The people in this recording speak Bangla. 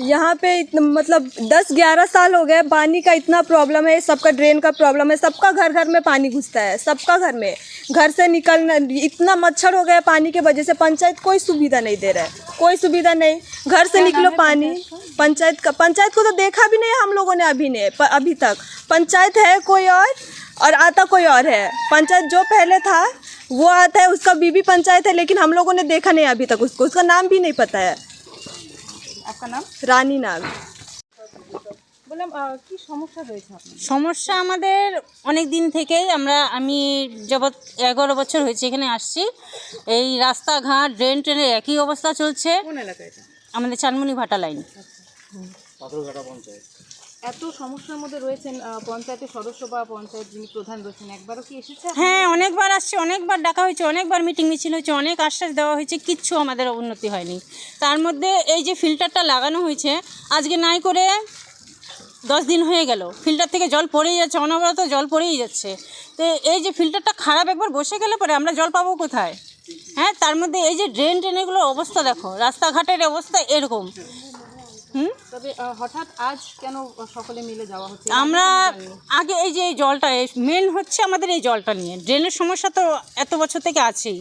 यहाँ पे मतलब दस ग्यारह साल हो गए पानी का इतना प्रॉब्लम है सबका ड्रेन का प्रॉब्लम है सबका घर घर में पानी घुसता है सबका घर में। घर से निकलना इतना मच्छर हो गया पानी के वजह से पंचायत कोई सुविधा नहीं दे रहा है कोई सुविधा नहीं। घर से निकलो पानी पंचायत का? पंचायत को तो देखा भी नहीं हम लोगों ने अभी ने अभी तक। पंचायत है कोई और और आता कोई और है। पंचायत जो पहले था वो आता है उसका बीबी पंचायत है लेकिन हम लोगों ने देखा नहीं अभी तक उसको उसका नाम भी नहीं पता है। আপনার রানী নাগ। বললাম কি সমস্যা রয়েছে সমস্যা আমাদের অনেক দিন থেকেই আমরা আমি যাবৎ এগারো বছর হয়েছে এখানে আসছি। এই রাস্তাঘাট ড্রেন ট্রেনের একই অবস্থা চলছে। আমাদের চানমুনি ভাটা লাইন। আচ্ছা। এত সমস্যার মধ্যে রয়েছেন পঞ্চায়েতের সদস্য বা পঞ্চায়েত যিনি প্রধান রয়েছেন, একবারও কি এসেছে হ্যাঁ অনেকবার আসছে, অনেকবার ডাকা হয়েছে, অনেকবার মিটিং মিছিল হয়েছে, অনেক আশ্বাস দেওয়া হয়েছে, কিচ্ছু আমাদের উন্নতি হয়নি। তার মধ্যে এই যে ফিল্টারটা লাগানো হয়েছে, আজকে নাই করে দশ দিন হয়ে গেল। ফিল্টার থেকে জল পড়েই যাচ্ছে, অনবরত জল পড়েই যাচ্ছে। তো এই যে ফিল্টারটা খারাপ একবার বসে গেলে পরে আমরা জল পাবো কোথায়? হ্যাঁ তার মধ্যে এই যে ড্রেন ট্রেনগুলোর অবস্থা দেখো, রাস্তাঘাটের অবস্থা এরকম। তবে হঠাৎ আজ কেন সকলে মিলে যাওয়া হচ্ছে? আমরা আগে এই যে এই জলটা মেন হচ্ছে আমাদের এই জলটা নিয়ে। ড্রেনের সমস্যা তো এত বছর থেকে আছেই।